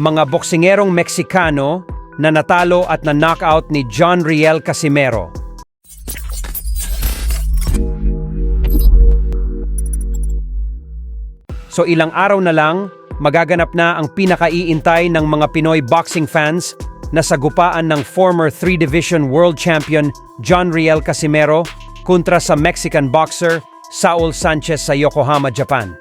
mga boksingerong Meksikano na natalo at na knockout ni John Riel Casimero. So ilang araw na lang, magaganap na ang pinakaiintay ng mga Pinoy boxing fans na sagupaan ng former 3-division world champion John Riel Casimero kontra sa Mexican boxer Saul Sanchez sa Yokohama, Japan.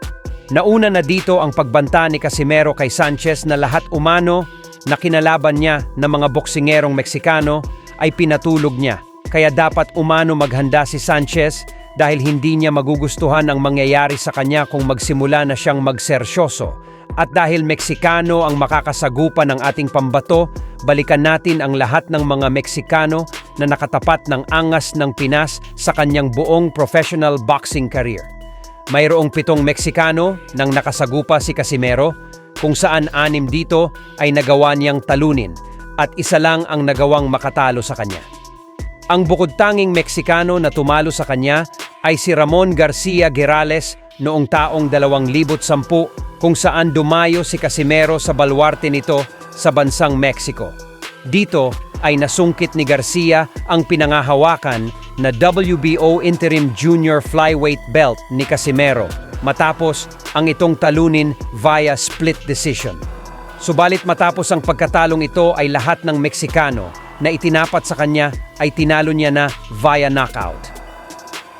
Nauna na dito ang pagbanta ni Casimero kay Sanchez na lahat umano na kinalaban niya ng mga boksingerong Meksikano ay pinatulog niya. Kaya dapat umano maghanda si Sanchez dahil hindi niya magugustuhan ang mangyayari sa kanya kung magsimula na siyang magsersyoso. At dahil Meksikano ang makakasagupan ng ating pambato, balikan natin ang lahat ng mga Meksikano na nakatapat ng angas ng Pinas sa kanyang buong professional boxing career. Mayroong pitong Meksikano nang nakasagupa si Casimero, kung saan anim dito ay nagawa niyang talunin at isa lang ang nagawang makatalo sa kanya. Ang bukod tanging Meksikano na tumalo sa kanya ay si Ramon Garcia Gerales noong taong 2010 kung saan dumayo si Casimero sa balwarte nito sa bansang Mexico. Dito ay nasungkit ni Garcia ang pinangahawakan na WBO Interim Junior Flyweight Belt ni Casimero matapos ang itong talunin via split decision. Subalit matapos ang pagkatalong ito ay lahat ng Meksikano na itinapat sa kanya ay tinalo niya na via knockout.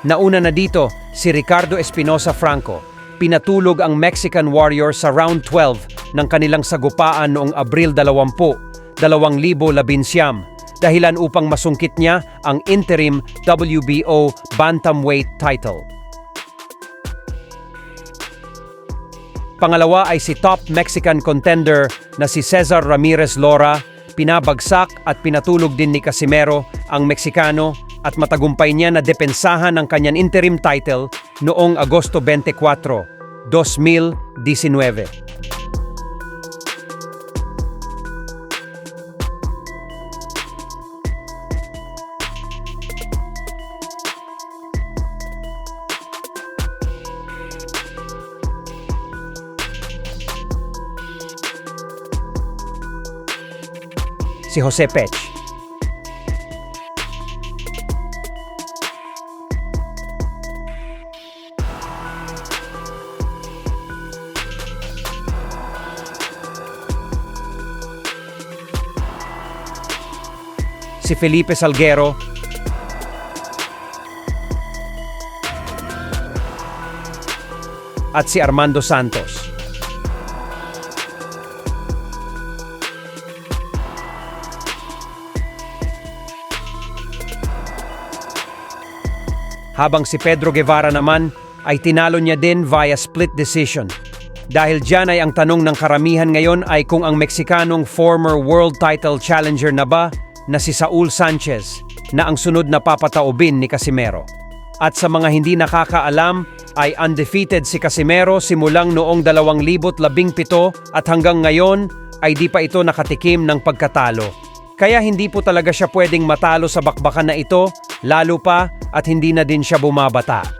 Nauna na dito si Ricardo Espinosa Franco. Pinatulog ang Mexican Warrior sa round 12 ng kanilang sagupaan noong Abril 20, 2011 dahilan upang masungkit niya ang interim WBO bantamweight title. Pangalawa ay si top Mexican contender na si Cesar Ramirez Lora, pinabagsak at pinatulog din ni Casimero ang Meksikano at matagumpay niya na depensahan ang kanyang interim title noong Agosto 24, 2019. Si Jose Pech. si Felipe Salguero, at si Armando Santos. Habang si Pedro Guevara naman ay tinalo niya din via split decision. Dahil dyan ay ang tanong ng karamihan ngayon ay kung ang Meksikanong former world title challenger na ba na si Saul Sanchez na ang sunod na papataubin ni Casimero. At sa mga hindi nakakaalam, ay undefeated si Casimero simulang noong 2017 at hanggang ngayon ay di pa ito nakatikim ng pagkatalo. Kaya hindi po talaga siya pwedeng matalo sa bakbakan na ito, lalo pa at hindi na din siya bumabata.